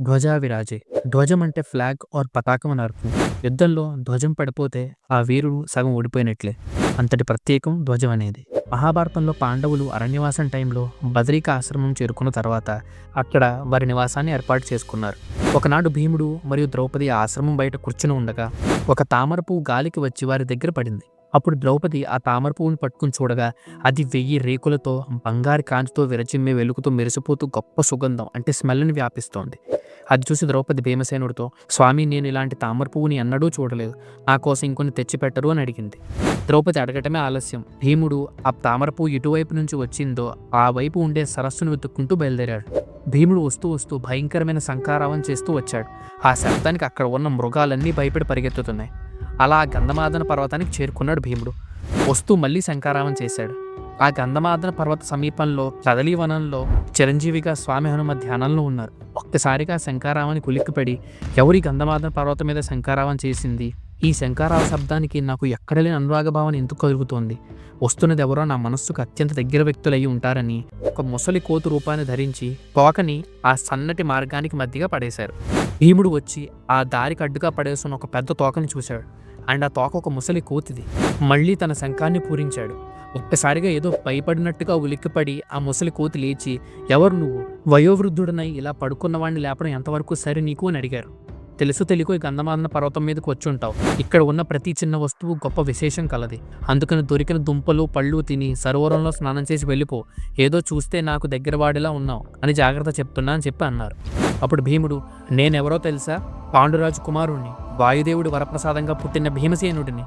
ధ్వజావిరాజే. ధ్వజం అంటే flag are పతాకం అని అర్థం. యుద్ధంలో ధ్వజం పడిపోతే ఆ వీరుడు సగం ఓడిపోయినట్లే. అంతటి ప్రత్యేకం ధ్వజం అనేది. మహాభారతంలో పాండవులు అరణ్యవాసం టైంలో బదరిక ఆశ్రమం చేరుకున్న తర్వాత అక్కడ వారి నివాసాన్ని ఏర్పాటు చేసుకున్నారు. ఒకనాడు భీముడు మరియు ద్రౌపది ఆశ్రమం బయట కూర్చుని ఉండగా ఒక తామర పువ్వు గాలికి వచ్చి వారి దగ్గర పడింది. అప్పుడు ద్రౌపది ఆ తామర పువ్వును పట్టుకుని చూడగా అది వెయ్యి రేకులతో బంగారు కాంతితో విరచిమ్మే వెలుగుతూ మెరిసిపోతూ గొప్ప సుగంధం అంటే స్మెల్ని వ్యాపిస్తోంది. అది చూసి ద్రౌపది భీమసేనుడితో స్వామి నేను ఇలాంటి తామర పువ్వుని ఎన్నడూ చూడలేదు. నా కోసం ఇంకొన్ని తెచ్చిపెట్టరు అని అడిగింది. ద్రౌపది అడగటమే ఆలస్యం. భీముడు ఆ తామర పువ్వు ఇటువైపు నుంచి వచ్చిందో ఆ వైపు ఉండే సరస్సును వెతుక్కుంటూ బయలుదేరాడు. భీముడు వస్తూ వస్తూ భయంకరమైన శంకారావం చేస్తూ వచ్చాడు. ఆ శబ్దానికి అక్కడ ఉన్న మృగాలన్నీ భయపడి పరిగెత్తుతున్నాయి. అలా గంధమాదన పర్వతానికి చేరుకున్నాడు భీముడు. వస్తూ మళ్ళీ శంకారావం చేశాడు. ఆ గంధమాదన పర్వత సమీపంలో కదలీ వనంలో చిరంజీవిగా స్వామి హనుమ ధ్యానంలో ఉన్నారు. ఒక్కసారిగా శంకారావానికి కులిక్కిపడి ఎవరి గంధమాదన పర్వతం మీద శంకారావం చేసింది? ఈ శంకారావ శబ్దానికి నాకు ఎక్కడలేని అనురాగ భావన ఎందుకు కలుగుతోంది? వస్తున్నది ఎవరో నా మనస్సుకు అత్యంత దగ్గర వ్యక్తులయ్యి ఉంటారని ఒక ముసలి కోతు రూపాన్ని ధరించి తోకని ఆ సన్నటి మార్గానికి మధ్యగా పడేశారు. భీముడు వచ్చి ఆ దారికి అడ్డుగా పడేస్తున్న ఒక పెద్ద తోకని చూశాడు. అండ్ ఆ తోక ఒక ముసలి కోతిది. మళ్ళీ తన శంఖాన్ని పూరించాడు. ఒక్కసారిగా ఏదో భయపడినట్టుగా ఉలిక్కిపడి ఆ ముసలి కోతి లేచి ఎవరు నువ్వు? వయోవృద్ధుడనై ఇలా పడుకున్నవాడిని లేపడం ఎంతవరకు సరే నీకు? అని అడిగారు. తెలుసు తెలియకు ఈ గంధమాదన పర్వతం మీదకి వచ్చుంటావు. ఇక్కడ ఉన్న ప్రతి చిన్న వస్తువు గొప్ప విశేషం కలది. అందుకని దొరికిన దుంపలు పళ్ళు తిని సరోవరంలో స్నానం చేసి వెళ్ళిపో. ఏదో చూస్తే నాకు దగ్గర వాడిలా ఉన్నావు అని జాగ్రత్త చెప్తున్నా అని చెప్పి అన్నారు. అప్పుడు భీముడు నేనెవరో తెలుసా? పాండురాజు కుమారుణ్ణి. వాయుదేవుడి వరప్రసాదంగా పుట్టిన భీమసేనుడిని.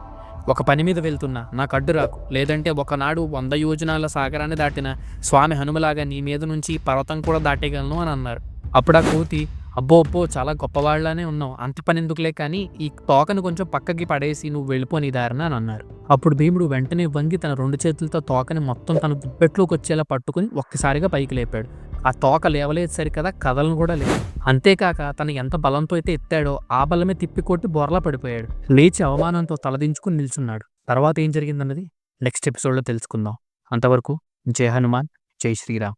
ఒక పని మీద వెళ్తున్నా నాకు అడ్డు రాకు. లేదంటే ఒకనాడు వంద యోజనాల సాగరాన్ని దాటిన స్వామి హనుమలాగా నీ మీద నుంచి పర్వతం కూడా దాటేయగలను అని అన్నారు. అప్పుడు ఆ కోతి అబ్బో అబ్బో చాలా గొప్పవాళ్ళనే ఉన్నావు. అంత పని ఎందుకులే? కానీ ఈ తోకను కొంచెం పక్కకి పడేసి నువ్వు వెళ్ళిపోని దారిన అని అన్నారు. అప్పుడు భీముడు వెంటనే వంగి తన రెండు చేతులతో తోకని మొత్తం తన గుప్పెట్లోకి వచ్చేలా పట్టుకుని ఒక్కసారిగా పైకి లేపాడు. ఆ తోక లేవలేదు సరికదా కథలను కూడా లేదు అంతేకాక తను ఎంత బలంతో అయితే ఎత్తాడో ఆ బలమే తిప్పికొట్టి బొరలా పడిపోయాడు. లేచి అవమానంతో తలదించుకుని నిల్చున్నాడు. తర్వాత ఏం జరిగిందన్నది? నెక్స్ట్ ఎపిసోడ్లో తెలుసుకుందాం. అంతవరకు జై హనుమాన్ జై శ్రీరామ్.